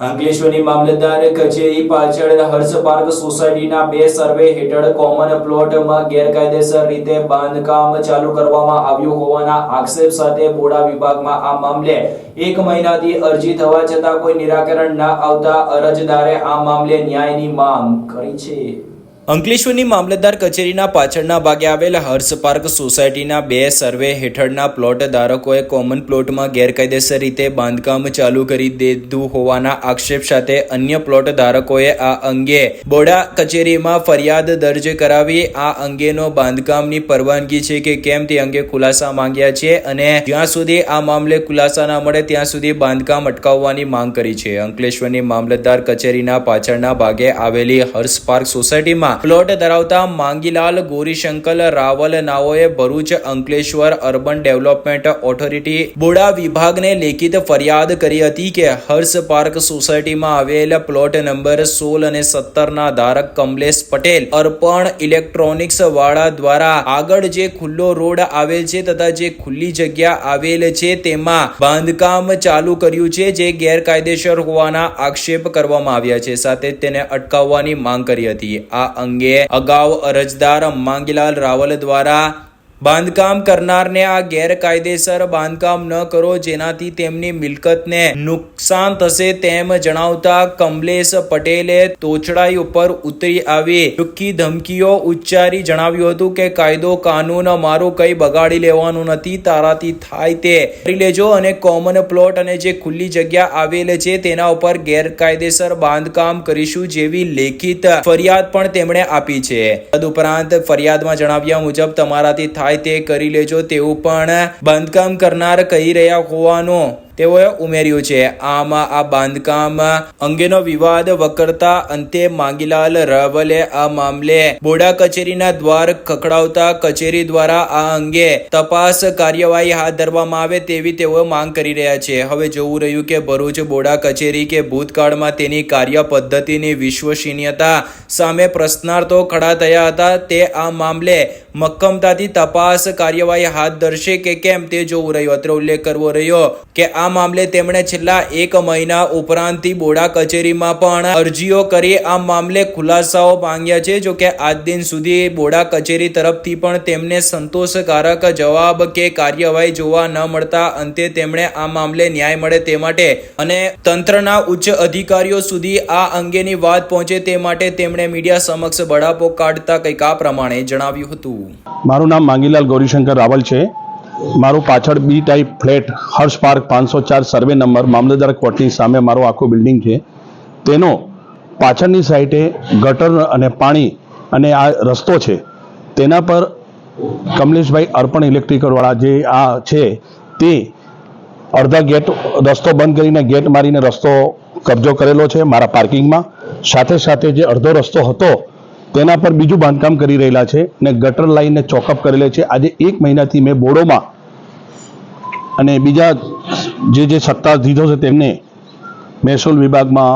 અંકલેશ્વરની મામલતદાર કચેરી પાછળ હર્ષ પાર્ક સોસાયટીના બે સર્વે હેઠળ કોમન પ્લોટમાં ગેરકાયદેસર રીતે બાંધકામ ચાલુ કરવામાં આવ્યું હોવાના આક્ષેપ સાથે બોડા વિભાગમાં આ મામલે એક મહિનાથી અરજી થવા છતાં કોઈ નિરાકરણ ના આવતા અરજદારે આ મામલે ન્યાયની માંગ કરી છે. અંકલેશ્વરની મામલતદાર કચેરીના પાછળના ભાગે આવેલ હર્ષ પાર્ક સોસાયટીના બે સર્વે હેઠળના પ્લોટ ધારકોએ કોમન પ્લોટમાં ગેરકાયદેસર રીતે બાંધકામ ચાલુ કરી દીધું હોવાના આક્ષેપ સાથે અન્ય પ્લોટ ધારકોએ આ અંગે બોડા કચેરીમાં ફરિયાદ દર્જ કરાવી. આ અંગેનો બાંધકામની પરવાનગી છે કે કેમ તે અંગે ખુલાસા માંગ્યા છે અને જ્યાં સુધી આ મામલે ખુલાસા ના મળે ત્યાં સુધી બાંધકામ અટકાવવાની માંગ કરી છે. અંકલેશ્વરની મામલતદાર કચેરીના પાછળના ભાગે આવેલી હર્ષ પાર્ક સોસાયટીમાં પ્લોટ ધરાવતા Mangilal, ગોરીશંકર, Raval, નાઓએ Bharuch, Ankleshwar urban development authority BAUDA વિભાગને લેખિત ફરિયાદ કરી હતી કે હર્ષ પાર્ક સોસાયટીમાં આવેલ પ્લોટ નંબર સોળ અને સત્તરના ધારક કમલેશ પટેલ અર્પણ ઇલેક્ટ્રોનિક્સ વાળા દ્વારા આગળ જે ખુલ્લો રોડ આવેલ છે તથા જે ખુલ્લી જગ્યા આવેલ છે તેમાં બાંધકામ ચાલુ કર્યું છે જે ગેરકાયદેસર હોવાના આક્ષેપ કરવામાં આવ્યા છે. સાથે તેને અટકાવવાની માંગ કરી હતી. આ અંગે અગાઉ અરજદાર માંગીલાલ રાવલ દ્વારા બાંધકામ કરનારને આ ગેરકાયદેસર બાંધકામ ન કરો, જેનાથી તેમની મિલકતને નુકસાન થશે તેમ જણાવતા કમલેશ પટેલે તોચડાઈ ઉપર ઉતરી આવી. ટૂંકી ધમકીઓ ઉચ્ચારી જણાવ્યું હતું કે, કાયદો કાનૂન મારું કંઈ બગાડી લેવાનું નથી, તારાથી થાય તે. કરી લેજો અને કોમન પ્લોટ અને જે ખુલ્લી જગ્યા આવેલ છે, તેના ઉપર ગેરકાયદેસર બાંધકામ કરીશું જેવી લેખિત ફરિયાદ પણ તેમણે આપી છે. તદુપરાંત ફરિયાદમાં જણાવ્યા મુજબ, તમારાથી થાય તે કરી લેજો તેવું પણ બાંધકામ કરનાર કહી રહ્યા હોવાનું તેઓએ ઉમેર્યું છે, આમાં આ બાંધકામ અંગેનો વિવાદ વકરતા અંતે માંગીલાલ રાવલે આ મામલે બોડા કચેરીના દ્વાર ખખડાવતા કચેરી દ્વારા આ અંગે તપાસ કાર્યવાહી હાથ ધરવામાં આવે તેવી તેઓ માંગ કરી રહ્યા છે. હવે જોવું રહ્યું કે ભરૂચ બોડા કચેરી કે ભૂતકાળમાં તેની કાર્ય પદ્ધતિની વિશ્વસનીયતા સામે પ્રશ્નાર્થો ખડા થયા હતા, તે આ મામલે મક્કમતાથી તપાસ કાર્યવાહી હાથ ધરશે કે કેમ તે જોવું રહ્યું. અત્રે ઉલ્લેખ કરવો રહ્યો કે આ મામલે તેમણે છેલ્લા એક મહિના ઉપરાંતથી બોડા કચેરીમાં પણ અરજીઓ કરી. આ મામલે ખુલાસાઓ માંગ્યા છે. જો કે આજ દિન સુધી બોડા કચેરી તરફથી પણ તેમને સંતોષકારક જવાબ કે કાર્યવાહી જોવા ન મળતા અંતે તેમણે આ મામલે ન્યાય મળે તે માટે અને તંત્રના ઉચ્ચ અધિકારીઓ સુધી આ અંગેની વાત પહોંચે તે માટે તેમણે મીડિયા સમક્ષ બળાપો કાઢતા કંઈક આ પ્રમાણે જણાવ્યું હતું. મારું નામ માંગીલાલ ગૌરીશંકર રાવલ છે. મારું પાછળ B type flat Harsh park પાંચસો ચાર, સર્વે નંબર, મામલતદાર કોર્ટની સામે મારું આખું બિલ્ડિંગ છે. તેનો પાછળની સાઈડે ગટર અને પાણી અને આ રસ્તો છે. તેના પર કમલેશભાઈ અર્પણ ઇલેક્ટ્રિકલવાળા જે આ છે, તે અડધા ગેટ રસ્તો બંધ કરીને ગેટ મારીને રસ્તો કબજો કરેલો છે મારા પાર્કિંગમાં સાથે સાથે જે અડધો રસ્તો હતો તેના પર બીજું બાંધકામ કરી રહેલા છે ને ગટર લાઈનને ચોકઅપ કરેલે છે. આજે એક મહિનાથી મેં બોડોમાં અને બીજા જે જે સત્તા દીધો છે તેમને મહેસૂલ વિભાગમાં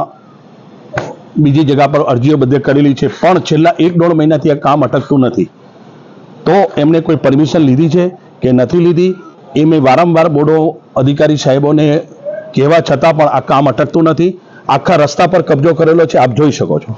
બીજી જગા પર અરજીઓ બધે કરેલી છે. પણ છેલ્લા એક દોઢ મહિનાથી આ કામ અટકતું નથી. તો એમણે કોઈ પરમિશન લીધી છે કે નથી લીધી? એ મેં વારંવાર બોડો અધિકારી સાહેબોને કહેવા છતાં પણ આ કામ અટકતું નથી. આખા રસ્તા પર કબજો કરેલો છે. આપ જોઈ શકો છો.